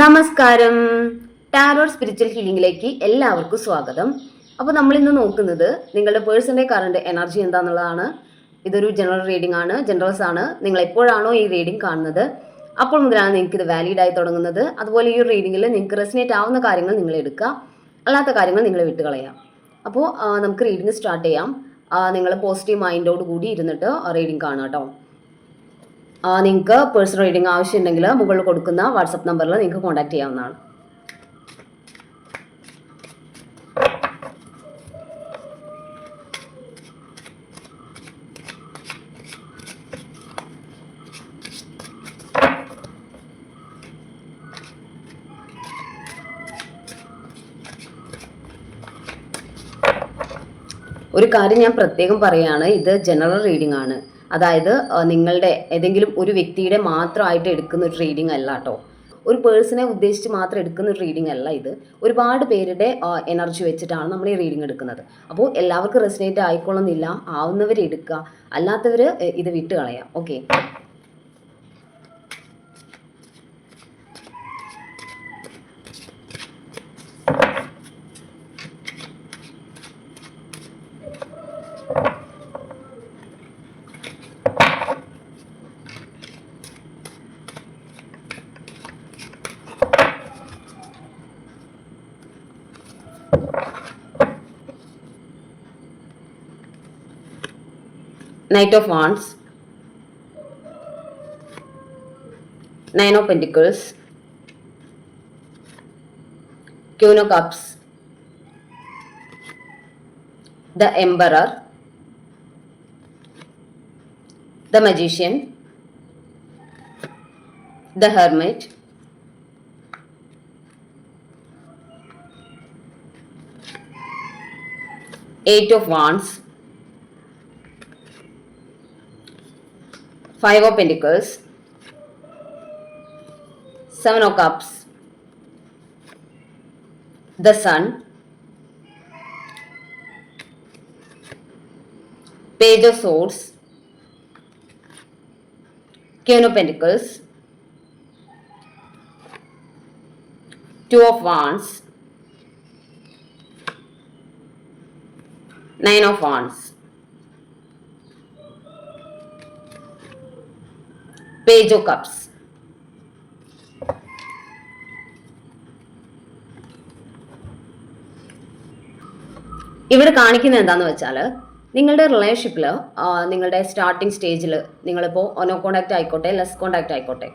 നമസ്കാരം. Tarot spiritual ഹീലിംഗിലേക്ക് എല്ലാവർക്കും സ്വാഗതം. അപ്പോൾ നമ്മൾ ഇന്ന് നോക്കുന്നത് നിങ്ങളുടെ പേഴ്സണൽ കറണ്ട് എനർജി എന്താണെന്നുള്ളതാണ് ഇതൊരു ജനറൽ റീഡിംഗ് ആണ്. ജനറൽസ് ആണ്. നിങ്ങൾ എപ്പോഴാണോ ഈ റീഡിംഗ് കാണുന്നത്? അപ്പോൾ മുതലാണ് നിങ്ങൾക്ക് ഇത് വാലിഡ് ആയി തുടങ്ങുന്നത്. അതുപോലെ ഈ റീഡിങ്ങിൽ നിങ്ങൾക്ക് റെസിനേറ്റ് ആവുന്ന കാര്യങ്ങൾ നിങ്ങൾ എടുക്കുക. അല്ലാത്ത കാര്യങ്ങൾ നിങ്ങൾ വിട്ടുകളയാം. അപ്പോൾ നമുക്ക് റീഡിംഗ് സ്റ്റാർട്ട് ചെയ്യാം. നിങ്ങൾ പോസിറ്റീവ് മൈൻഡോട് കൂടി ഇരുന്നിട്ട് റീഡിംഗ് കാണുക കേട്ടോ നിങ്ങൾക്ക് പേഴ്സണൽ റീഡിംഗ് ആവശ്യമുണ്ടെങ്കിൽ മുകളിൽ കൊടുക്കുന്ന വാട്സപ്പ് നമ്പറിൽ നിങ്ങൾക്ക് കോൺടാക്ട് ചെയ്യാവുന്നതാണ്. ഒരു കാര്യം ഞാൻ പ്രത്യേകം പറയുകയാണ് ഇത് ജനറൽ റീഡിംഗ് ആണ്. അതായത് നിങ്ങളുടെ ഏതെങ്കിലും ഒരു വ്യക്തിയുടെ മാത്രമായിട്ട് എടുക്കുന്ന ഒരു റീഡിംഗ് അല്ല കേട്ടോ ഒരു പേഴ്സണെ ഉദ്ദേശിച്ച് മാത്രം എടുക്കുന്ന ഒരു റീഡിംഗ് അല്ല ഇത്. ഒരുപാട് പേരുടെ എനർജി വെച്ചിട്ടാണ് നമ്മൾ ഈ റീഡിംഗ് എടുക്കുന്നത്. അപ്പോൾ എല്ലാവർക്കും റെസിനേറ്റ് ആയിക്കൊള്ളുന്നില്ല. ആവുന്നവർ എടുക്കുക. അല്ലാത്തവർ ഇത് വിട്ട് കളയാം okay Knight of Wands, Nine of Pentacles, Queen of Cups, the Emperor, the Magician, the Hermit, Eight of Wands, five of pentacles. Seven of cups. The sun. Page of Swords, Queen of Pentacles, Two of Wands, Nine of Wands, Page of Cups. ഇവിടെ കാണിക്കുന്നത് എന്താന്ന് വെച്ചാൽ നിങ്ങളുടെ റിലേഷൻഷിപ്പിൽ നിങ്ങളുടെ starting സ്റ്റേജിൽ നിങ്ങളിപ്പോൾ ഒനോ കോണ്ടാക്റ്റ് ആയിക്കോട്ടെ ലെസ് കോണ്ടാക്റ്റ് ആയിക്കോട്ടെ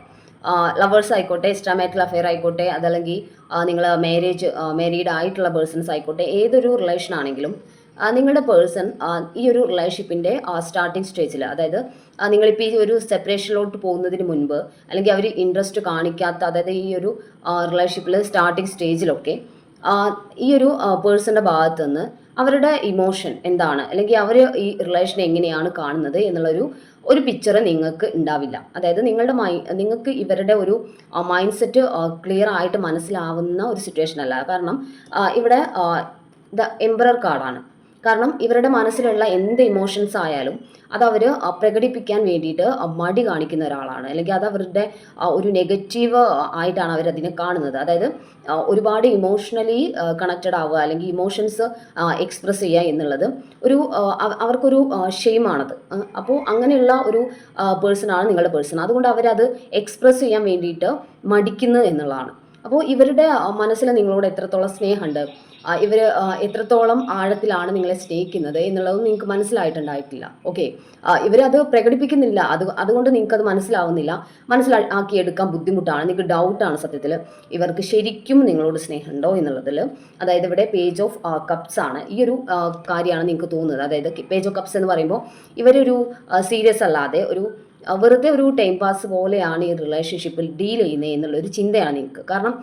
ലവേഴ്സ് ആയിക്കോട്ടെ എക്സ്ട്രാ മാരിറ്റൽ അഫെയർ ആയിക്കോട്ടെ അതല്ലെങ്കിൽ നിങ്ങൾ മാരേജ് മാരീഡ് ആയിട്ടുള്ള പേഴ്സൺസ് ആയിക്കോട്ടെ ഏതൊരു റിലേഷൻ ആണെങ്കിലും നിങ്ങളുടെ പേഴ്സൺ ഈ ഒരു റിലേഷൻഷിപ്പിന്റെ സ്റ്റാർട്ടിങ് സ്റ്റേജിൽ അതായത് നിങ്ങളിപ്പോൾ ഈ ഒരു സെപ്പറേഷനിലോട്ട് പോകുന്നതിന് മുൻപ് അല്ലെങ്കിൽ അവർ ഇൻട്രസ്റ്റ് കാണിക്കാത്ത അതായത് ഈ ഒരു റിലേഷൻഷിപ്പിൽ സ്റ്റാർട്ടിങ് സ്റ്റേജിലൊക്കെ ഈ ഒരു പേഴ്സന്റെ ഭാഗത്ത് നിന്ന് അവരുടെ ഇമോഷൻ എന്താണ്? അല്ലെങ്കിൽ അവർ ഈ റിലേഷൻ എങ്ങനെയാണ് കാണുന്നത് എന്നുള്ളൊരു ഒരു പിക്ചർ നിങ്ങൾക്ക് ഉണ്ടാവില്ല. അതായത് നിങ്ങളുടെ മൈ നിങ്ങൾക്ക് ഇവരുടെ ഒരു മൈൻഡ് സെറ്റ് ക്ലിയർ ആയിട്ട് മനസ്സിലാവുന്ന ഒരു സിറ്റുവേഷൻ അല്ല. കാരണം ഇവിടെ ദ എംബറർ കാർഡാണ് കാരണം ഇവരുടെ മനസ്സിലുള്ള എന്ത് ഇമോഷൻസ് ആയാലും അത് അവർ പ്രകടിപ്പിക്കാൻ വേണ്ടിയിട്ട് മടി കാണിക്കുന്ന ഒരാളാണ്. അല്ലെങ്കിൽ അത് അവരുടെ ഒരു നെഗറ്റീവ് ആയിട്ടാണ് അവരതിനെ കാണുന്നത്. അതായത് ഒരുപാട് ഇമോഷണലി കണക്റ്റഡ് ആവുക അല്ലെങ്കിൽ ഇമോഷൻസ് എക്സ്പ്രസ് ചെയ്യുക എന്നുള്ളത് ഒരു അവർക്കൊരു ഷെയിമാണത് അപ്പോൾ അങ്ങനെയുള്ള ഒരു പേഴ്സണാണ് നിങ്ങളുടെ പേഴ്സൺ അതുകൊണ്ട് അവരത് എക്സ്പ്രസ് ചെയ്യാൻ വേണ്ടിയിട്ട് മടിക്കുന്നത് എന്നുള്ളതാണ്. അപ്പോൾ ഇവരുടെ മനസ്സിൽ നിങ്ങളോട് എത്രത്തോളം സ്നേഹമുണ്ട്? ഇവർ എത്രത്തോളം ആഴത്തിലാണ് നിങ്ങളെ സ്നേഹിക്കുന്നത് എന്നുള്ളത് നിങ്ങൾക്ക് മനസ്സിലായിട്ടുണ്ടായിട്ടില്ല. ഓക്കെ ഇവരത് പ്രകടിപ്പിക്കുന്നില്ല. അത് അതുകൊണ്ട് നിങ്ങൾക്ക് അത് മനസ്സിലാവുന്നില്ല. മനസ്സിലാക്കിയെടുക്കാൻ ബുദ്ധിമുട്ടാണ്. നിങ്ങൾക്ക് ഡൗട്ടാണ് സത്യത്തിൽ ഇവർക്ക് ശരിക്കും നിങ്ങളോട് സ്നേഹമുണ്ടോ എന്നുള്ളതിൽ അതായത് ഇവിടെ പേജ് ഓഫ് കപ്സ് ആണ്. ഈ ഒരു കാര്യമാണ് നിങ്ങൾക്ക് തോന്നുന്നത്. അതായത് പേജ് ഓഫ് കപ്സ് എന്ന് പറയുമ്പോൾ ഇവരൊരു സീരിയസ് അല്ലാതെ ഒരു വെറുതെ ഒരു ടൈം പാസ് പോലെയാണ് ഈ റിലേഷൻഷിപ്പിൽ ഡീൽ ചെയ്യുന്നത് എന്നുള്ളൊരു ചിന്തയാണ് എനിക്ക്. കാരണം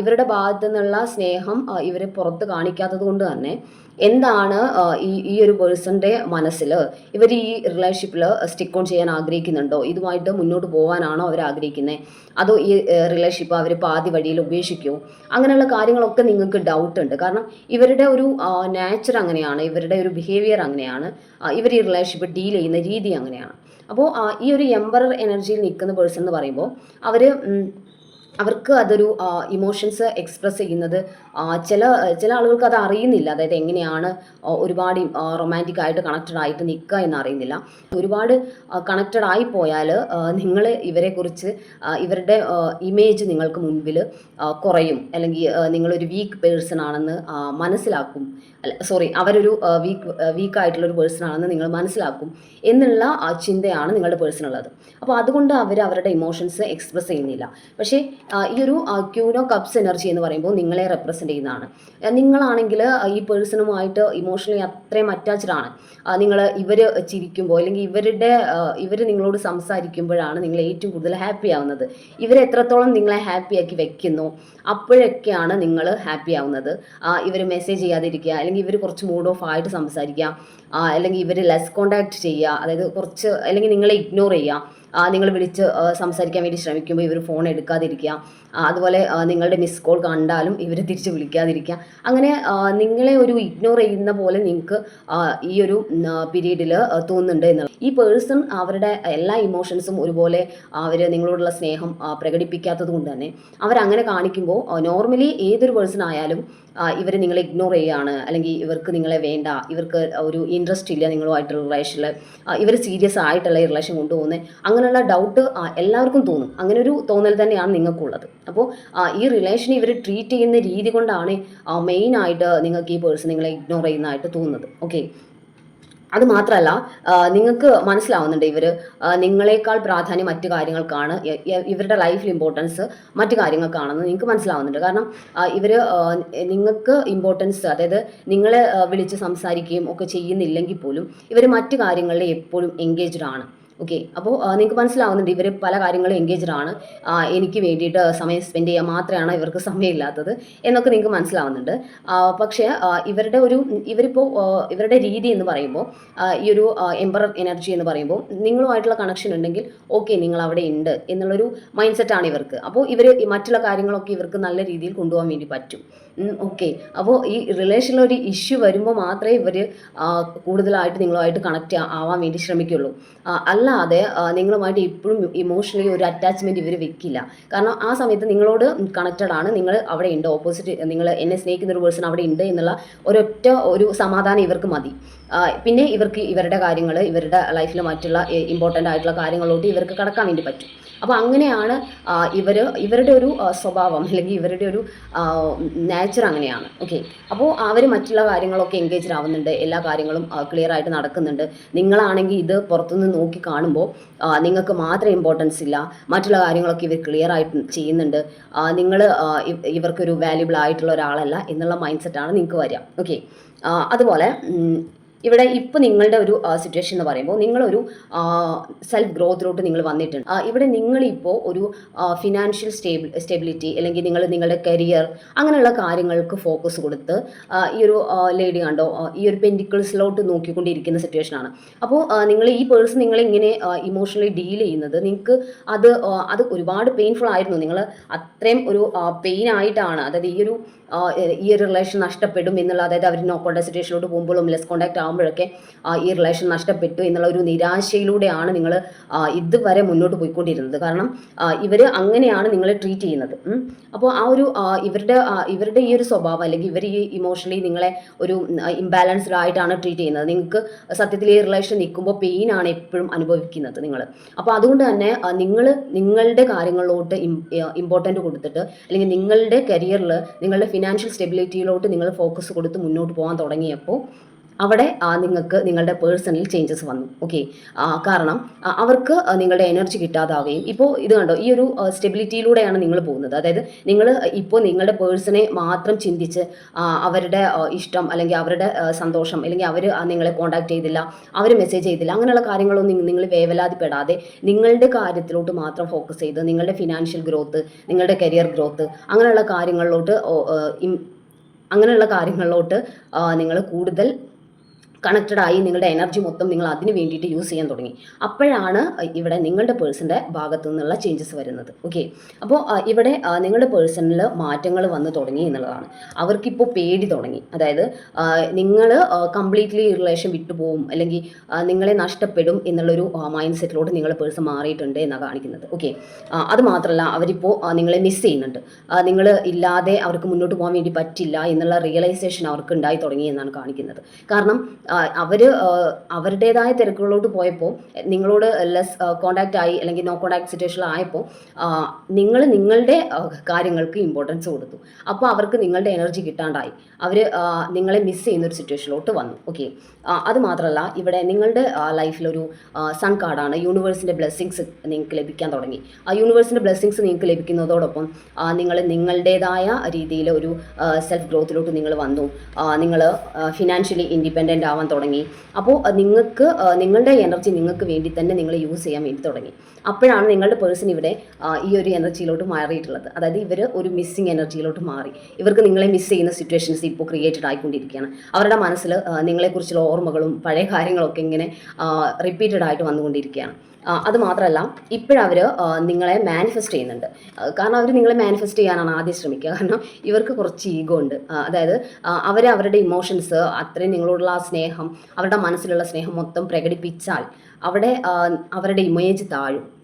ഇവരുടെ ഭാഗത്തു നിന്നുള്ള സ്നേഹം ഇവരെ പുറത്ത് കാണിക്കാത്തത് കൊണ്ട് തന്നെ എന്താണ് ഈ ഈ ഒരു പേഴ്സന്റെ മനസ്സിൽ ഇവർ ഈ റിലേഷൻഷിപ്പിൽ സ്റ്റിക്ക് ഓൺ ചെയ്യാൻ ആഗ്രഹിക്കുന്നുണ്ടോ? ഇതുമായിട്ട് മുന്നോട്ട് പോകാനാണോ അവർ ആഗ്രഹിക്കുന്നത് അതോ ഈ റിലേഷൻഷിപ്പ് അവർ പാതി വഴിയിൽ ഉപേക്ഷിക്കുമോ അങ്ങനെയുള്ള കാര്യങ്ങളൊക്കെ നിങ്ങൾക്ക് ഡൗട്ട് ഉണ്ട്. കാരണം ഇവരുടെ ഒരു നാച്ചർ അങ്ങനെയാണ് ഇവരുടെ ഒരു ബിഹേവിയർ അങ്ങനെയാണ് ഇവർ ഈ റിലേഷൻഷിപ്പ് ഡീൽ ചെയ്യുന്ന രീതി അങ്ങനെയാണ്. അപ്പോൾ ഈ ഒരു എംബറർ എനർജിയിൽ നിൽക്കുന്ന പേഴ്സൺ എന്ന് പറയുമ്പോൾ അവർ അവർക്ക് അതൊരു ഇമോഷൻസ് എക്സ്പ്രസ് ചെയ്യുന്നത് ചില ചില ആളുകൾക്ക് അത് അറിയുന്നില്ല. അതായത് എങ്ങനെയാണ് ഒരുപാട് റൊമാന്റിക് ആയിട്ട് കണക്റ്റഡ് ആയിട്ട് നിൽക്കുക എന്ന് അറിയുന്നില്ല ഒരുപാട് കണക്റ്റഡ് ആയി പോയാൽ നിങ്ങൾ ഇവരെക്കുറിച്ച് ഇവരുടെ ഇമേജ് നിങ്ങൾക്ക് മുൻപിൽ കുറയും. അല്ലെങ്കിൽ നിങ്ങളൊരു വീക്ക് പേഴ്സൺ ആണെന്ന് മനസ്സിലാക്കും. അല്ല സോറി അവരൊരു വീക്ക് വീക്ക് ആയിട്ടുള്ള ഒരു പേഴ്സൺ ആണെന്ന് നിങ്ങൾ മനസ്സിലാക്കും എന്നുള്ള ചിന്തയാണ് നിങ്ങളുടെ പേഴ്സണുള്ളത് അപ്പോൾ അതുകൊണ്ട് അവർ അവരുടെ ഇമോഷൻസ് എക്സ്പ്രസ് ചെയ്യുന്നില്ല. പക്ഷേ ഈ ഒരു ക്യൂനോ കപ്സ് എനർജി എന്ന് പറയുമ്പോൾ നിങ്ങളെ റെപ്രസെന്റ് ചെയ്യുന്നതാണ്. നിങ്ങളാണെങ്കിൽ ഈ പേഴ്സണുമായിട്ട് ഇമോഷണലി അത്രയും അറ്റാച്ച്ഡ് ആണ്. നിങ്ങൾ ഇവർ ചിരിക്കുമ്പോൾ അല്ലെങ്കിൽ ഇവരുടെ ഇവർ നിങ്ങളോട് സംസാരിക്കുമ്പോഴാണ് നിങ്ങൾ ഏറ്റവും കൂടുതൽ ഹാപ്പി ആവുന്നത്. ഇവരെത്രത്തോളം നിങ്ങളെ ഹാപ്പിയാക്കി വെക്കുന്നു അപ്പോഴൊക്കെയാണ് നിങ്ങൾ ഹാപ്പി ആവുന്നത്. ഇവർ മെസ്സേജ് ചെയ്യാതിരിക്കുക അല്ലെങ്കിൽ ഇവർ കുറച്ച് മൂഡ് ഓഫ് ആയിട്ട് സംസാരിക്കുക അല്ലെങ്കിൽ ഇവർ ലെസ് കോണ്ടാക്ട് ചെയ്യുക അതായത് കുറച്ച് അല്ലെങ്കിൽ നിങ്ങളെ ഇഗ്നോർ ചെയ്യുക. നിങ്ങൾ വിളിച്ച് സംസാരിക്കാൻ വേണ്ടി ശ്രമിക്കുമ്പോൾ ഇവർ ഫോൺ എടുക്കാതിരിക്കുക. അതുപോലെ നിങ്ങളുടെ മിസ് കോൾ കണ്ടാലും ഇവരെ തിരിച്ച് വിളിക്കാതിരിക്കുക. അങ്ങനെ നിങ്ങളെ ഒരു ഇഗ്നോർ ചെയ്യുന്ന പോലെ നിങ്ങൾക്ക് ഈ ഒരു പീരീഡിൽ തോന്നുന്നുണ്ട് എന്നുള്ളത്. ഈ പേഴ്സൺ അവരുടെ എല്ലാ ഇമോഷൻസും ഒരുപോലെ അവർ നിങ്ങളോടുള്ള സ്നേഹം പ്രകടിപ്പിക്കാത്തത് കൊണ്ട് തന്നെ അവരങ്ങനെ കാണിക്കുമ്പോൾ നോർമലി ഏതൊരു പേഴ്സൺ ആയാലും ഇവർ നിങ്ങളെ ഇഗ്നോർ ചെയ്യുകയാണ്. അല്ലെങ്കിൽ ഇവർക്ക് നിങ്ങളെ വേണ്ട. ഇവർക്ക് ഒരു ഇൻട്രസ്റ്റ് ഇല്ല നിങ്ങളുമായിട്ടുള്ള റിലേഷനിൽ ഇവർ സീരിയസ് ആയിട്ടുള്ള ഈ റിലേഷൻ കൊണ്ടുപോകുന്നത്. അങ്ങനെയുള്ള ഡൗട്ട് എല്ലാവർക്കും തോന്നും. അങ്ങനെ ഒരു തോന്നൽ തന്നെയാണ് നിങ്ങൾക്കുള്ളത്. അപ്പോൾ ഈ റിലേഷൻ ഇവർ ട്രീറ്റ് ചെയ്യുന്ന രീതി കൊണ്ടാണ് മെയിനായിട്ട് നിങ്ങൾക്ക് ഈ പേഴ്സൺ നിങ്ങളെ ഇഗ്നോർ ചെയ്യുന്നതായിട്ട് തോന്നുന്നത്. ഓക്കെ അത് മാത്രമല്ല നിങ്ങൾക്ക് മനസ്സിലാവുന്നുണ്ട് ഇവർ നിങ്ങളെക്കാൾ പ്രാധാന്യം മറ്റു കാര്യങ്ങൾക്കാണ് ഇവരുടെ ലൈഫിൽ ഇമ്പോർട്ടൻസ് മറ്റു കാര്യങ്ങൾക്കാണെന്ന് നിങ്ങൾക്ക് മനസ്സിലാവുന്നുണ്ട്. കാരണം ഇവർ നിങ്ങൾക്ക് ഇമ്പോർട്ടൻസ് അതായത് നിങ്ങളെ വിളിച്ച് സംസാരിക്കുകയും ഒക്കെ ചെയ്യുന്നില്ലെങ്കിൽ പോലും ഇവർ മറ്റു കാര്യങ്ങളിൽ എപ്പോഴും എൻഗേജ്ഡ് ആണ്. ഓക്കെ അപ്പോൾ നിങ്ങൾക്ക് മനസ്സിലാവുന്നുണ്ട് ഇവർ പല കാര്യങ്ങളും എൻഗേജ്ഡ് ആണ്. എനിക്ക് വേണ്ടിയിട്ട് സമയം സ്പെൻഡ് ചെയ്യാൻ മാത്രമാണ് ഇവർക്ക് സമയമില്ലാത്തത് എന്നൊക്കെ നിങ്ങൾക്ക് മനസ്സിലാവുന്നുണ്ട്. പക്ഷേ ഇവരുടെ ഒരു ഇവരിപ്പോൾ ഇവരുടെ രീതി എന്ന് പറയുമ്പോൾ ഈ ഒരു എംബറർ എനർജി എന്ന് പറയുമ്പോൾ നിങ്ങളുമായിട്ടുള്ള കണക്ഷൻ ഉണ്ടെങ്കിൽ ഓക്കെ നിങ്ങൾ അവിടെ ഉണ്ട് എന്നുള്ളൊരു മൈൻഡ് സെറ്റാണ് ഇവർക്ക്. അപ്പോൾ ഇവർ മറ്റുള്ള കാര്യങ്ങളൊക്കെ ഇവർക്ക് നല്ല രീതിയിൽ കൊണ്ടുപോകാൻ വേണ്ടി പറ്റും. ഓക്കെ അപ്പോൾ ഈ റിലേഷനിൽ ഒരു ഇഷ്യൂ വരുമ്പോൾ മാത്രമേ ഇവർ കൂടുതലായിട്ട് നിങ്ങളുമായിട്ട് കണക്ട് ആവാൻ വേണ്ടി ശ്രമിക്കുള്ളൂ. അല്ലാതെ നിങ്ങളുമായിട്ട് ഇപ്പോഴും ഇമോഷണലി ഒരു അറ്റാച്ച്മെന്റ് ഇവർ വെക്കില്ല. കാരണം ആ സമയത്ത് നിങ്ങളോട് കണക്റ്റഡ് ആണ്. നിങ്ങൾ അവിടെ ഉണ്ട്. ഓപ്പോസിറ്റ് നിങ്ങൾ എന്നെ സ്നേഹിക്കുന്ന ഒരു പേഴ്സൺ അവിടെ ഉണ്ട് എന്നുള്ള ഒരൊറ്റ ഒരു സമാധാനം ഇവർക്ക് മതി. പിന്നെ ഇവർക്ക് ഇവരുടെ കാര്യങ്ങൾ ഇവരുടെ ലൈഫിൽ മറ്റുള്ള ഇമ്പോർട്ടന്റ് ആയിട്ടുള്ള കാര്യങ്ങളിലോട്ട് ഇവർക്ക് കടക്കാൻ വേണ്ടി പറ്റും. അപ്പോൾ അങ്ങനെയാണ് ഇവർ ഇവരുടെ ഒരു സ്വഭാവം അല്ലെങ്കിൽ ഇവരുടെ ഒരു നേച്ചർ അങ്ങനെയാണ്. ഓക്കെ അപ്പോൾ അവർ മറ്റുള്ള കാര്യങ്ങളൊക്കെ എൻഗേജ് ആവുന്നുണ്ട്. എല്ലാ കാര്യങ്ങളും ക്ലിയർ ആയിട്ട് നടക്കുന്നുണ്ട്. നിങ്ങളാണെങ്കിൽ ഇത് പുറത്തുനിന്ന് നോക്കി കാണുമ്പോൾ നിങ്ങൾക്ക് മാത്രം ഇമ്പോർട്ടൻസ് ഇല്ല. മറ്റുള്ള കാര്യങ്ങളൊക്കെ ഇവർ ക്ലിയർ ആയിട്ട് ചെയ്യുന്നുണ്ട്. നിങ്ങൾ ഇവർക്കൊരു വാല്യുബിൾ ആയിട്ടുള്ള ഒരാളല്ല എന്നുള്ള മൈൻഡ് സെറ്റാണ് നിങ്ങൾക്ക് വരിക. ഓക്കെ അതുപോലെ ഇവിടെ ഇപ്പോൾ നിങ്ങളുടെ ഒരു സിറ്റുവേഷൻ എന്ന് പറയുമ്പോൾ നിങ്ങളൊരു സെൽഫ് ഗ്രോത്തിലോട്ട് നിങ്ങൾ വന്നിട്ടുണ്ട്. ഇവിടെ നിങ്ങളിപ്പോൾ ഒരു ഫിനാൻഷ്യൽ സ്റ്റേബിൾ സ്റ്റെബിലിറ്റി അല്ലെങ്കിൽ നിങ്ങൾ നിങ്ങളുടെ കരിയർ അങ്ങനെയുള്ള കാര്യങ്ങൾക്ക് ഫോക്കസ് കൊടുത്ത് ഈ ഒരു ലേഡി കണ്ടോ ഈ ഒരു പെൻഡിക്കിൾസിലോട്ട് നോക്കിക്കൊണ്ടിരിക്കുന്ന സിറ്റുവേഷനാണ് അപ്പോൾ നിങ്ങൾ ഈ പേഴ്സൺ നിങ്ങൾ ഇങ്ങനെ ഇമോഷണലി ഡീൽ ചെയ്യുന്നത് നിങ്ങൾക്ക് അത് അത് ഒരുപാട് പെയിൻഫുൾ ആയിരുന്നു. നിങ്ങൾ അത്രയും ഒരു പെയിൻ ആയിട്ടാണ്. അതായത് ഈ ഒരു ഈ ഒരു റിലേഷൻ നഷ്ടപ്പെടും എന്നുള്ള അതായത് അവർ നോ കോണ്ടാക്ട് സിറ്റുവേഷനിലോട്ട് പോകുമ്പോഴും ലെസ് കോണ്ടാക്ട് ആകുമ്പോഴൊക്കെ ഈ റിലേഷൻ നഷ്ടപ്പെട്ടു എന്നുള്ള ഒരു നിരാശയിലൂടെയാണ് നിങ്ങൾ ഇതുവരെ മുന്നോട്ട് പോയിക്കൊണ്ടിരുന്നത്. കാരണം ഇവർ അങ്ങനെയാണ് നിങ്ങളെ ട്രീറ്റ് ചെയ്യുന്നത്. അപ്പോൾ ആ ഒരു ഇവരുടെ ഇവരുടെ ഈ ഒരു സ്വഭാവം അല്ലെങ്കിൽ ഇവർ ഈ ഇമോഷണലി നിങ്ങളെ ഒരു ഇംബാലൻസ്ഡ് ആയിട്ടാണ് ട്രീറ്റ് ചെയ്യുന്നത്. നിങ്ങൾക്ക് സത്യത്തിൽ ഈ റിലേഷൻ നിൽക്കുമ്പോൾ പെയിൻ ആണ് എപ്പോഴും അനുഭവിക്കുന്നത് നിങ്ങൾ അപ്പോൾ അതുകൊണ്ട് തന്നെ നിങ്ങൾ നിങ്ങളുടെ കാര്യങ്ങളിലോട്ട് ഇമ്പോർട്ടന്റ് കൊടുത്തിട്ട് അല്ലെങ്കിൽ നിങ്ങളുടെ കരിയറിൽ നിങ്ങളുടെ ഫിനാൻഷ്യൽ സ്റ്റെബിലിറ്റിയിലോട്ട് നിങ്ങൾ ഫോക്കസ് കൊടുത്ത് മുന്നോട്ട് പോകാൻ തുടങ്ങിയപ്പോൾ അവിടെ നിങ്ങൾക്ക് നിങ്ങളുടെ പേഴ്സണൽ ചേഞ്ചസ് വന്നു. ഓക്കെ കാരണം അവർക്ക് നിങ്ങളുടെ എനർജി കിട്ടാതാവുകയും ഇപ്പോൾ ഇത് കണ്ടോ ഈ ഒരു സ്റ്റെബിലിറ്റിയിലൂടെയാണ് നിങ്ങൾ പോകുന്നത്. അതായത് നിങ്ങൾ ഇപ്പോൾ നിങ്ങളുടെ പേഴ്സണെ മാത്രം ചിന്തിച്ച് അവരുടെ ഇഷ്ടം അല്ലെങ്കിൽ അവരുടെ സന്തോഷം അല്ലെങ്കിൽ അവർ നിങ്ങളെ കോൺടാക്ട് ചെയ്തില്ല അവർ മെസ്സേജ് ചെയ്തില്ല അങ്ങനെയുള്ള കാര്യങ്ങളൊന്നും നിങ്ങൾ വേവലാതിപ്പെടാതെ നിങ്ങളുടെ കാര്യത്തിലോട്ട് മാത്രം ഫോക്കസ് ചെയ്ത് നിങ്ങളുടെ ഫിനാൻഷ്യൽ ഗ്രോത്ത് നിങ്ങളുടെ കരിയർ ഗ്രോത്ത് അങ്ങനെയുള്ള കാര്യങ്ങളിലോട്ട് അങ്ങനെയുള്ള കാര്യങ്ങളിലോട്ട് നിങ്ങൾ കൂടുതൽ കണക്റ്റഡ് ആയി നിങ്ങളുടെ എനർജി മൊത്തം നിങ്ങൾ അതിന് വേണ്ടിയിട്ട് യൂസ് ചെയ്യാൻ തുടങ്ങി. അപ്പോഴാണ് ഇവിടെ നിങ്ങളുടെ പേഴ്സന്റെ ഭാഗത്തു നിന്നുള്ള ചേഞ്ചസ് വരുന്നത്. ഓക്കെ അപ്പോൾ ഇവിടെ നിങ്ങളുടെ പേഴ്സണിൽ മാറ്റങ്ങൾ വന്ന് തുടങ്ങി എന്നുള്ളതാണ്. അവർക്കിപ്പോൾ പേടി തുടങ്ങി. അതായത് നിങ്ങൾ കംപ്ലീറ്റ്ലി റിലേഷൻ വിട്ടുപോകും അല്ലെങ്കിൽ നിങ്ങളെ നഷ്ടപ്പെടും എന്നുള്ളൊരു മൈൻഡ് സെറ്റിലോട്ട് നിങ്ങളുടെ പേഴ്സൺ മാറിയിട്ടുണ്ട് എന്നാണ് കാണിക്കുന്നത്. ഓക്കെ അത് മാത്രമല്ല അവരിപ്പോൾ നിങ്ങളെ മിസ് ചെയ്യുന്നുണ്ട്. നിങ്ങൾ ഇല്ലാതെ അവർക്ക് മുന്നോട്ട് പോകാൻ വേണ്ടി പറ്റില്ല എന്നുള്ള റിയലൈസേഷൻ അവർക്ക് ഉണ്ടായി തുടങ്ങി എന്നാണ് കാണിക്കുന്നത്. കാരണം അവർ അവരുടേതായ തിരക്കുകളോട്ട് പോയപ്പോൾ നിങ്ങളോട് ലെസ് കോണ്ടാക്റ്റ് ആയി അല്ലെങ്കിൽ നോ കോണ്ടാക്ട് ആയപ്പോൾ നിങ്ങൾ നിങ്ങളുടെ കാര്യങ്ങൾക്ക് ഇമ്പോർട്ടൻസ് കൊടുത്തു. അപ്പോൾ അവർക്ക് നിങ്ങളുടെ എനർജി കിട്ടാണ്ടായി. അവർ നിങ്ങളെ മിസ് ചെയ്യുന്ന ഒരു സിറ്റുവേഷനിലോട്ട് വന്നു. ഓക്കെ അത് മാത്രമല്ല ഇവിടെ നിങ്ങളുടെ ലൈഫിലൊരു സൺ കാർഡാണ് യൂണിവേഴ്സിന്റെ ബ്ലെസ്സിങ്സ് നിങ്ങൾക്ക് ലഭിക്കാൻ തുടങ്ങി. ആ യൂണിവേഴ്സിന്റെ ബ്ലെസ്സിങ്സ് നിങ്ങൾക്ക് ലഭിക്കുന്നതോടൊപ്പം നിങ്ങൾ നിങ്ങളുടേതായ രീതിയിൽ ഒരു സെൽഫ് ഗ്രോത്തിലോട്ട് നിങ്ങൾ വന്നു. നിങ്ങൾ ഫിനാൻഷ്യലി ഇൻഡിപെൻഡന്റ് തുടങ്ങി. അപ്പോൾ നിങ്ങൾക്ക് നിങ്ങളുടെ എനർജി നിങ്ങൾക്ക് വേണ്ടി തന്നെ നിങ്ങൾ യൂസ് ചെയ്യാൻ വേണ്ടി തുടങ്ങി. അപ്പോഴാണ് നിങ്ങളുടെ പേഴ്സൺ ഇവിടെ ഈ ഒരു എനർജിയിലോട്ട് മാറിയിട്ടുള്ളത്. അതായത് ഇവർ ഒരു മിസ്സിങ് എനർജിയിലോട്ട് മാറി. ഇവർക്ക് നിങ്ങളെ മിസ് ചെയ്യുന്ന സിറ്റുവേഷൻസ് ഇപ്പോൾ ക്രിയേറ്റഡ് ആയിക്കൊണ്ടിരിക്കുകയാണ്. അവരുടെ മനസ്സിൽ നിങ്ങളെക്കുറിച്ചുള്ള ഓർമ്മകളും പഴയ കാര്യങ്ങളൊക്കെ ഇങ്ങനെ റിപ്പീറ്റഡ് ആയിട്ട് വന്നുകൊണ്ടിരിക്കുകയാണ്. അത് മാത്രമല്ല ഇപ്പോഴവർ നിങ്ങളെ മാനിഫെസ്റ്റ് ചെയ്യുന്നുണ്ട്. കാരണം അവർ നിങ്ങളെ മാനിഫെസ്റ്റ് ചെയ്യാനാണ് ആദ്യം ശ്രമിക്കുക. കാരണം ഇവർക്ക് കുറച്ച് ഈഗോ ഉണ്ട്. അതായത് അവർ അവരുടെ ഇമോഷൻസ് അത്രയും നിങ്ങളോടുള്ള സ്നേഹം അവരുടെ മനസ്സിലുള്ള സ്നേഹം മൊത്തം പ്രകടിപ്പിച്ചാൽ അവിടെ അവരുടെ ഇമേജ് താഴും.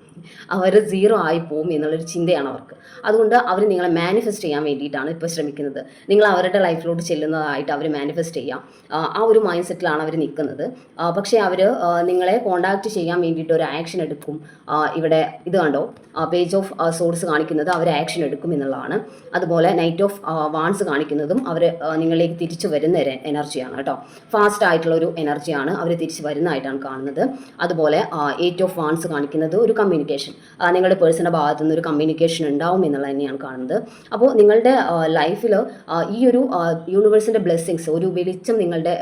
അവർ സീറോ ആയി പോകും എന്നുള്ളൊരു ചിന്തയാണ് അവർക്ക്. അതുകൊണ്ട് അവർ നിങ്ങളെ മാനിഫെസ്റ്റ് ചെയ്യാൻ വേണ്ടിയിട്ടാണ് ഇപ്പോൾ ശ്രമിക്കുന്നത്. നിങ്ങൾ അവരുടെ ലൈഫിലോട്ട് ചെല്ലുന്നതായിട്ട് അവർ മാനിഫെസ്റ്റ് ചെയ്യാം. ആ, ഒരു മൈൻഡ് സെറ്റിലാണ് അവർ നിൽക്കുന്നത് പക്ഷേ അവർ നിങ്ങളെ കോണ്ടാക്ട് ചെയ്യാൻ വേണ്ടിയിട്ട് ഒരു ആക്ഷൻ എടുക്കും. ഇവിടെ ഇത് കണ്ടോ? പേജ് ഓഫ് സോഴ്സ് കാണിക്കുന്നത് അവർ ആക്ഷൻ എടുക്കും എന്നുള്ളതാണ്. അതുപോലെ നൈറ്റ് ഓഫ് വാൺസ് കാണിക്കുന്നതും അവർ നിങ്ങളിലേക്ക് തിരിച്ചു വരുന്ന എനർജിയാണ് കേട്ടോ. ഫാസ്റ്റ് ആയിട്ടുള്ള ഒരു എനർജിയാണ് അവർ തിരിച്ചു വരുന്നതായിട്ടാണ് കാണുന്നത്. അതുപോലെ എയ്റ്റ് ഓഫ് വാൺസ് കാണിക്കുന്നത് ഒരു കമ്മ്യൂണിക്കേഷൻ നിങ്ങളുടെ പേഴ്സണൽ ഭാഗത്തു നിന്ന് ഒരു കമ്മ്യൂണിക്കേഷൻ ഉണ്ടാവും എന്നുള്ളത് തന്നെയാണ് കാണുന്നത്. അപ്പോൾ നിങ്ങളുടെ ലൈഫിൽ ഈ ഒരു യൂണിവേഴ്സിന്റെ ബ്ലെസ്സിങ്സ് ഒരു വെളിച്ചം നിങ്ങളുടെ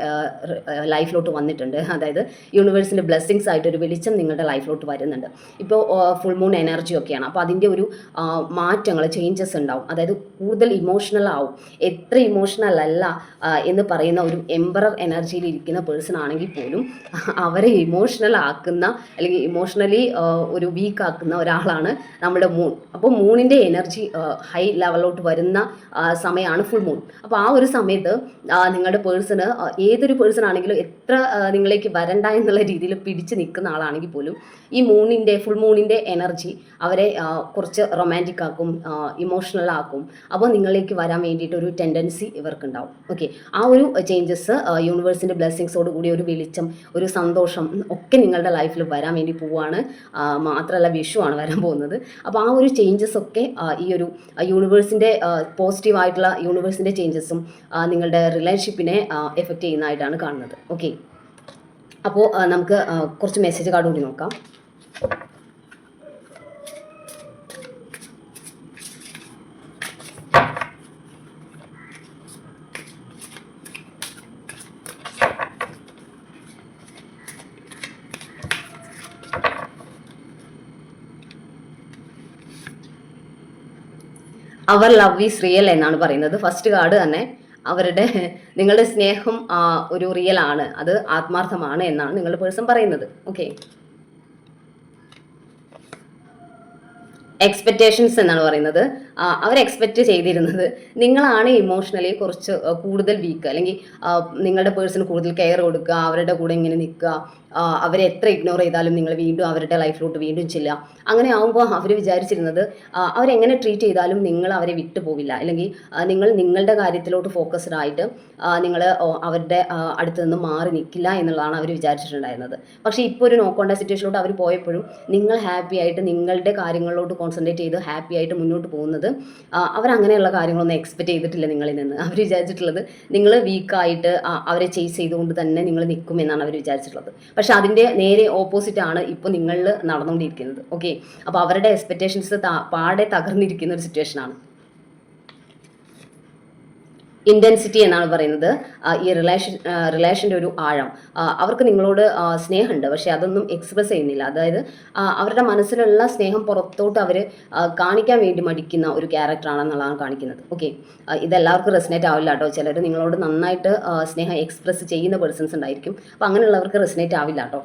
ലൈഫിലോട്ട് വന്നിട്ടുണ്ട്. അതായത് യൂണിവേഴ്സിന്റെ ബ്ലെസ്സിങ്സ് ആയിട്ട് ഒരു വെളിച്ചം നിങ്ങളുടെ ലൈഫിലോട്ട് വരുന്നുണ്ട്. ഇപ്പോൾ ഫുൾ മൂൺ എനർജി ഒക്കെയാണ്. അപ്പോൾ അതിന്റെ ഒരു മാറ്റങ്ങൾ ചേഞ്ചസ് ഉണ്ടാവും. അതായത് കൂടുതൽ ഇമോഷണൽ ആവും. എത്ര ഇമോഷണൽ അല്ല എന്ന് പറയുന്ന ഒരു എംബറർ എനർജിയിൽ ഇരിക്കുന്ന പേഴ്സൺ ആണെങ്കിൽ പോലും അവരെ ഇമോഷണൽ ആക്കുന്ന അല്ലെങ്കിൽ ഇമോഷണലി ഒരു വീക്ക് ആക്കുന്ന ഒരാളാണ് നമ്മുടെ മൂൺ അപ്പോൾ മൂണിന്റെ എനർജി ഹൈ ലെവലിലോട്ട് വരുന്ന സമയമാണ് ഫുൾ മൂൺ അപ്പോൾ ആ ഒരു സമയത്ത് നിങ്ങളുടെ പേഴ്സണ് ഏതൊരു പേഴ്സൺ ആണെങ്കിലും എത്ര നിങ്ങളേക്ക് വരണ്ട എന്നുള്ള രീതിയിൽ പിടിച്ച് നിൽക്കുന്ന ആളാണെങ്കിൽ പോലും ഈ മൂണിന്റെ ഫുൾ മൂണിന്റെ എനർജി അവരെ കുറച്ച് റൊമാന്റിക് ആക്കും ഇമോഷണൽ ആക്കും. അപ്പോൾ നിങ്ങളിലേക്ക് വരാൻ വേണ്ടിയിട്ട് ഒരു ടെൻഡൻസി ഇവർക്കുണ്ടാവും. ഓക്കെ ആ ഒരു ചേഞ്ചസ് യൂണിവേഴ്സിന്റെ ബ്ലെസ്സിങ്സോട് കൂടി ഒരു വെളിച്ചം ഒരു സന്തോഷം ഒക്കെ നിങ്ങളുടെ ലൈഫിൽ വരാൻ വേണ്ടി പോവുകയാണ് മാത്രമല്ല വിഷു ആണ് വരാൻ പോകുന്നത്. അപ്പോൾ ആ ഒരു ചേഞ്ചസ് ഒക്കെ ഈ ഒരു യൂണിവേഴ്സിന്റെ പോസിറ്റീവ് ആയിട്ടുള്ള യൂണിവേഴ്സിന്റെ ചേഞ്ചസും നിങ്ങളുടെ റിലേഷൻഷിപ്പിനെ എഫക്റ്റ് ചെയ്യുന്നതായിട്ടാണ് കാണുന്നത്. ഓക്കെ അപ്പോൾ നമുക്ക് കുറച്ച് മെസ്സേജ് കാർഡ് കൂടി നോക്കാം. അവർ ലവ് ഈസ് റിയൽ എന്നാണ് പറയുന്നത്. ഫസ്റ്റ് കാർഡ് തന്നെ അവരുടെ നിങ്ങളുടെ സ്നേഹം ഒരു റിയൽ ആണ്. അത് ആത്മാർത്ഥമാണ് എന്നാണ് നിങ്ങളുടെ പേഴ്സൺ പറയുന്നത്. ഓക്കെ എക്സ്പെക്റ്റേഷൻസ് എന്നാണ് പറയുന്നത്. അവർ എക്സ്പെക്റ്റ് ചെയ്തിരുന്നത്. നിങ്ങളാണ് ഇമോഷണലി കുറച്ച് കൂടുതൽ വീക്ക് അല്ലെങ്കിൽ നിങ്ങളുടെ പേഴ്സൺ കൂടുതൽ കെയർ കൊടുക്കുക അവരുടെ കൂടെ ഇങ്ങനെ നിൽക്കുക അവരെ എത്ര ഇഗ്നോർ ചെയ്താലും നിങ്ങൾ വീണ്ടും അവരുടെ ലൈഫിലോട്ട് വീണ്ടും ചെല്ലുക. അങ്ങനെ ആകുമ്പോൾ അവർ വിചാരിച്ചിരുന്നത് അവരെങ്ങനെ ട്രീറ്റ് ചെയ്താലും നിങ്ങൾ അവരെ വിട്ടു പോവില്ല. അല്ലെങ്കിൽ നിങ്ങൾ നിങ്ങളുടെ കാര്യത്തിലോട്ട് ഫോക്കസ്ഡ് ആയിട്ട് നിങ്ങൾ അവരുടെ അടുത്ത് നിന്ന് മാറി നിൽക്കില്ല എന്നുള്ളതാണ് അവർ വിചാരിച്ചിട്ടുണ്ടായിരുന്നത്. പക്ഷേ ഇപ്പോൾ ഒരു നോക്കേണ്ട സിറ്റുവേഷനിലോട്ട് അവർ പോയപ്പോഴും നിങ്ങൾ ഹാപ്പി ആയിട്ട് നിങ്ങളുടെ കാര്യങ്ങളിലോട്ട് കോൺസെൻട്രേറ്റ് ചെയ്ത് ഹാപ്പി ആയിട്ട് മുന്നോട്ട് പോകുന്നത് ആ, അവരങ്ങനെയുള്ള കാര്യങ്ങളൊന്നും എക്സ്പെക്ട് ചെയ്തിട്ടില്ല നിങ്ങളിൽ നിന്ന്. അവർ വിചാരിച്ചിട്ടുള്ളത് നിങ്ങൾ വീക്കായിട്ട് അവരെ ചേസ് ചെയ്തുകൊണ്ട് തന്നെ നിങ്ങൾ നിൽക്കും എന്നാണ് അവർ വിചാരിച്ചിട്ടുള്ളത്. പക്ഷെ അതിന്റെ നേരെ ഓപ്പോസിറ്റ് ആണ് ഇപ്പോൾ നിങ്ങളിൽ നടന്നുകൊണ്ടിരിക്കുന്നത്. ഓക്കെ അപ്പോൾ അവരുടെ എക്സ്പെക്റ്റേഷൻസ് പാടെ തകർന്നിരിക്കുന്ന ഒരു സിറ്റുവേഷനാണ് ഇന്റൻസിറ്റി എന്നാണ് പറയുന്നത്. ഈ റിലേഷൻ റിലേഷന്റെ ഒരു ആഴം. അവർക്ക് നിങ്ങളോട് സ്നേഹമുണ്ട്. പക്ഷെ അതൊന്നും എക്സ്പ്രസ് ചെയ്യുന്നില്ല. അതായത് അവരുടെ മനസ്സിലുള്ള സ്നേഹം പുറത്തോട്ട് അവർ കാണിക്കാൻ വേണ്ടി മടിക്കുന്ന ഒരു ക്യാരക്ടറാണെന്നുള്ളതാണ് കാണിക്കുന്നത്. ഓക്കെ ഇതെല്ലാവർക്കും റെസിനേറ്റ് ആവില്ല കേട്ടോ. ചിലർ നിങ്ങളോട് നന്നായിട്ട് സ്നേഹം എക്സ്പ്രസ് ചെയ്യുന്ന പേഴ്സൺസ് ഉണ്ടായിരിക്കും. അപ്പോൾ അങ്ങനെയുള്ളവർക്ക് റെസിനേറ്റ് ആവില്ല കേട്ടോ.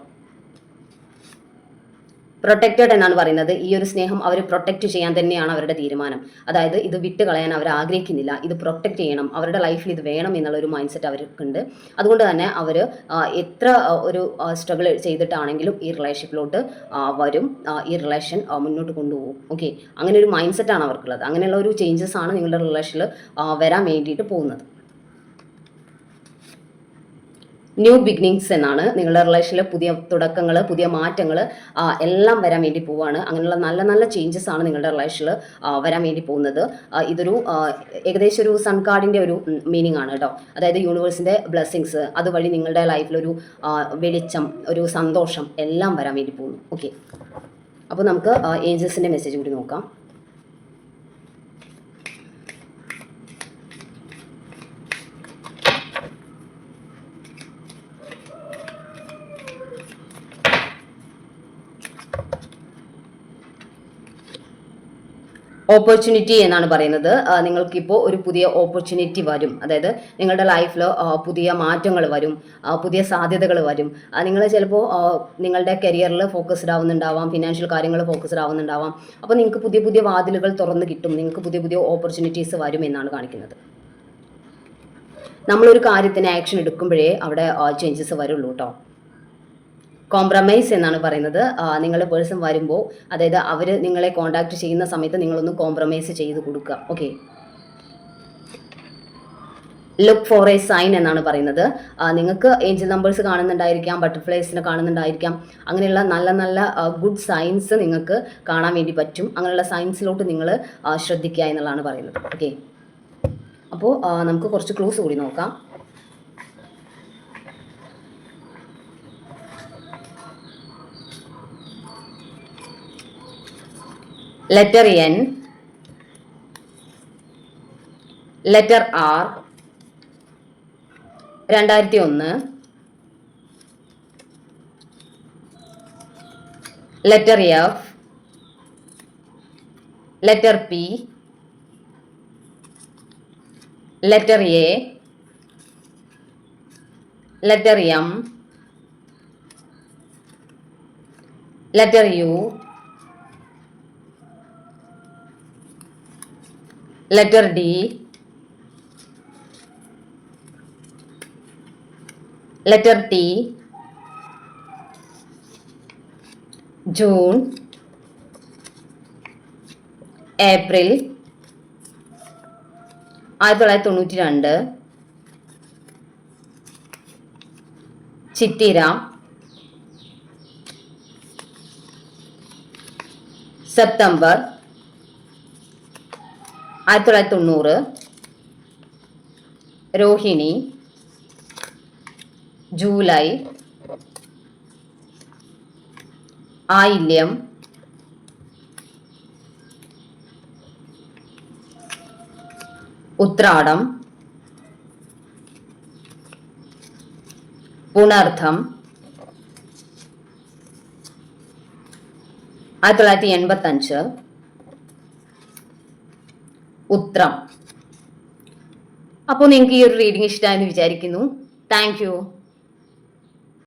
പ്രൊട്ടക്റ്റഡ് എന്നാണ് പറയുന്നത്. ഈ ഒരു സ്നേഹം അവർ പ്രൊട്ടക്റ്റ് ചെയ്യാൻ തന്നെയാണ് അവരുടെ തീരുമാനം. അതായത് ഇത് വിട്ട് കളയാൻ അവർ ആഗ്രഹിക്കുന്നില്ല. ഇത് പ്രൊട്ടക്റ്റ് ചെയ്യണം. അവരുടെ ലൈഫിൽ ഇത് വേണം എന്നുള്ള ഒരു മൈൻഡ് സെറ്റ് അവർക്കുണ്ട്. അതുകൊണ്ട് തന്നെ അവർ എത്ര ഒരു സ്ട്രഗിൾ ചെയ്തിട്ടാണെങ്കിലും ഈ റിലേഷൻഷിപ്പിലോട്ട് വരും. ഈ റിലേഷൻ മുന്നോട്ട് കൊണ്ടുപോകും. ഓക്കെ അങ്ങനെ ഒരു മൈൻഡ് സെറ്റാണ് അവർക്കുള്ളത്. അങ്ങനെയുള്ള ഒരു ചേഞ്ചസ് ആണ് നിങ്ങളുടെ റിലേഷനിൽ വരാൻ വേണ്ടിയിട്ട് പോകുന്നത്. ന്യൂ ബിഗിനിങ്സ് എന്നാണ് നിങ്ങളുടെ റിലേഷനിലെ പുതിയ തുടക്കങ്ങൾ പുതിയ മാറ്റങ്ങൾ എല്ലാം വരാൻ വേണ്ടി പോവാണ്. അങ്ങനെയുള്ള നല്ല നല്ല ചേഞ്ചസ് ആണ് നിങ്ങളുടെ റിലേഷനിൽ വരാൻ വേണ്ടി പോകുന്നത്. ഇതൊരു ഏകദേശം ഒരു സൺ കാർഡിന്റെ ഒരു മീനിങ് ആണ് കേട്ടോ. അതായത് യൂണിവേഴ്സിന്റെ ബ്ലെസ്സിങ്സ് അതുവഴി നിങ്ങളുടെ ലൈഫിലൊരു വെളിച്ചം ഒരു സന്തോഷം എല്ലാം വരാൻ വേണ്ടി പോകുന്നു. ഓക്കെ അപ്പോൾ നമുക്ക് ഏഞ്ചൽസിന്റെ മെസ്സേജ് കൂടി നോക്കാം. ഓപ്പർച്യൂണിറ്റി എന്നാണ് പറയുന്നത്. നിങ്ങൾക്കിപ്പോൾ ഒരു പുതിയ ഓപ്പർച്യൂണിറ്റി വരും. അതായത് നിങ്ങളുടെ ലൈഫിൽ പുതിയ മാറ്റങ്ങൾ വരും പുതിയ സാധ്യതകൾ വരും. നിങ്ങൾ ചിലപ്പോൾ നിങ്ങളുടെ കരിയറിൽ ഫോക്കസ്ഡ് ആവുന്നുണ്ടാവാം ഫിനാൻഷ്യൽ കാര്യങ്ങൾ ഫോക്കസ്ഡ് ആവുന്നുണ്ടാവാം. അപ്പോൾ നിങ്ങൾക്ക് പുതിയ പുതിയ വാതിലുകൾ തുറന്ന് കിട്ടും. നിങ്ങൾക്ക് പുതിയ പുതിയ ഓപ്പർച്യൂണിറ്റീസ് വരും എന്നാണ് കാണിക്കുന്നത്. നമ്മളൊരു കാര്യത്തിന് ആക്ഷൻ എടുക്കുമ്പോഴേ അവിടെ ചേഞ്ചസ് വരുള്ളൂ കേട്ടോ കോംപ്രമൈസ് എന്നാണ് പറയുന്നത്. നിങ്ങൾ പേഴ്സൺ വരുമ്പോൾ അതായത് അവർ നിങ്ങളെ കോണ്ടാക്ട് ചെയ്യുന്ന സമയത്ത് നിങ്ങളൊന്ന് കോംപ്രമൈസ് ചെയ്ത് കൊടുക്കുക. Okay look for a sign എന്നാണ് പറയുന്നത്. നിങ്ങൾക്ക് ഏഞ്ചൽ നമ്പേഴ്സ് കാണുന്നുണ്ടായിരിക്കാം ബട്ടർഫ്ലൈസിനെ കാണുന്നുണ്ടായിരിക്കാം. അങ്ങനെയുള്ള നല്ല നല്ല ഗുഡ് സൈൻസ് നിങ്ങൾക്ക് കാണാൻ വേണ്ടി പറ്റും. അങ്ങനെയുള്ള സൈൻസിലോട്ട് നിങ്ങൾ ശ്രദ്ധിക്കുക എന്നുള്ളതാണ് പറയുന്നത്. ഓക്കെ അപ്പോൾ നമുക്ക് കുറച്ച് ക്ലൂസ് കൂടി നോക്കാം. ലെറ്റർ എൻ ലെറ്റർ ആർ രണ്ടായിരത്തി ഒന്ന് letter F letter P letter A letter M letter U letter D letter T June April ആയിരത്തി തൊള്ളായിരത്തി തൊണ്ണൂറ്റി ചിത്തിര. സെപ്റ്റംബർ ആയിരത്തി തൊള്ളായിരത്തി തൊണ്ണൂറ്. രോഹിണി. ജൂലൈ. ആയില്യം. ഉത്രാടം. പുണർഥം. ആയിരത്തി തൊള്ളായിരത്തി എൺപത്തഞ്ച്. ഉത്രം. അപ്പോൾ നിങ്ങൾക്ക് ഈ ഒരു റീഡിംഗ് ഇഷ്ടമായെന്ന് വിചാരിക്കുന്നു. താങ്ക്